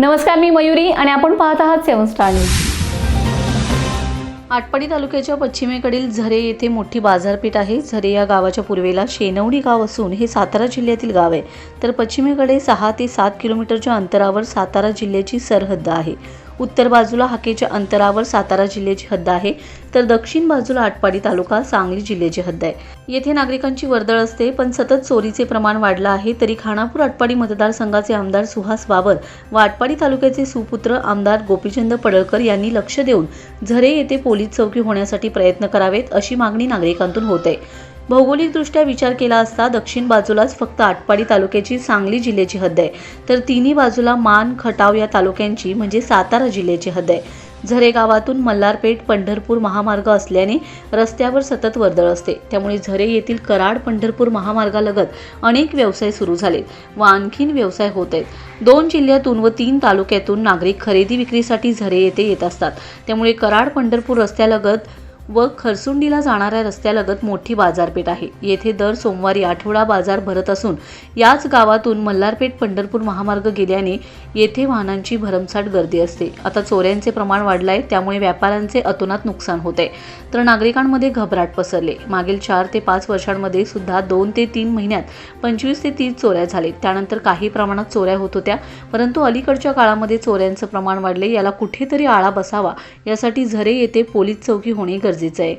नमस्कार मी मयुरी आणि आपण पाहत आहात सेवन स्टार न्यूज. आटपाडी तालुक्याच्या पश्चिमेकडील झरे येथे मोठी बाजारपेठ आहे. झरे या गावाच्या पूर्वेला शेनवडी गाव असून हे सातारा जिल्ह्यातील गाव आहे. तर पश्चिमेकडे सहा ते सात किलोमीटरच्या अंतरावर सातारा जिल्ह्याची सरहद्द आहे. उत्तर बाजूला हाकेच्या अंतरावर सातारा जिल्ह्याची हद्द आहे तर दक्षिण बाजूला आटपाडी तालुका सांगली जिल्ह्याची हद्द आहे. येथे नागरिकांची वर्दळ असते पण सतत चोरीचे प्रमाण वाढलं आहे तरी खानापूर आटपाडी मतदारसंघाचे आमदार सुहास बाबर व आटपाडी तालुक्याचे सुपुत्र आमदार गोपीचंद पडळकर यांनी लक्ष देऊन झरे येथे पोलीस चौकी होण्यासाठी प्रयत्न करावेत अशी मागणी नागरिकांतून होत आहे. भौगोलिकदृष्ट्या विचार केला असता दक्षिण बाजूलाच फक्त आटपाडी तालुक्याची सांगली जिल्ह्याची हद्द आहे. तर तिन्ही बाजूला मान खटाव या तालुक्यांची म्हणजे सातारा जिल्ह्याची हद्द आहे. झरे गावातून मल्हारपेठ पंढरपूर महामार्ग असल्याने रस्त्यावर सतत वर्दळ असते. त्यामुळे झरे येथील कराड पंढरपूर महामार्गालगत अनेक व्यवसाय सुरू झाले व आणखीन व्यवसाय होत आहेत. दोन जिल्ह्यातून व तीन तालुक्यातून नागरिक खरेदी विक्रीसाठी झरे येथे येत असतात. त्यामुळे कराड पंढरपूर रस्त्यालगत व खरसुंडीला जाणाऱ्या रस्त्यालगत मोठी बाजारपेठ आहे. येथे दर सोमवारी आठवडा बाजार भरत असून याच गावातून मल्हारपेठ पंढरपूर महामार्ग गेल्याने येथे वाहनांची भरमसाठ गर्दी असते. आता चोऱ्यांचे प्रमाण वाढलं आहे त्यामुळे व्यापाऱ्यांचे अतोनात नुकसान होते तर नागरिकांमध्ये घबराट पसरले. मागील चार ते पाच वर्षांमध्ये सुद्धा दोन ते तीन महिन्यात पंचवीस ते तीस चोऱ्या झाले त्यानंतर काही प्रमाणात चोऱ्या होत होत्या परंतु अलीकडच्या काळामध्ये चोऱ्यांचं प्रमाण वाढले याला कुठेतरी आळा बसावा यासाठी झरे येथे पोलीस चौकी होणे गरजेचे गरजेचे आहे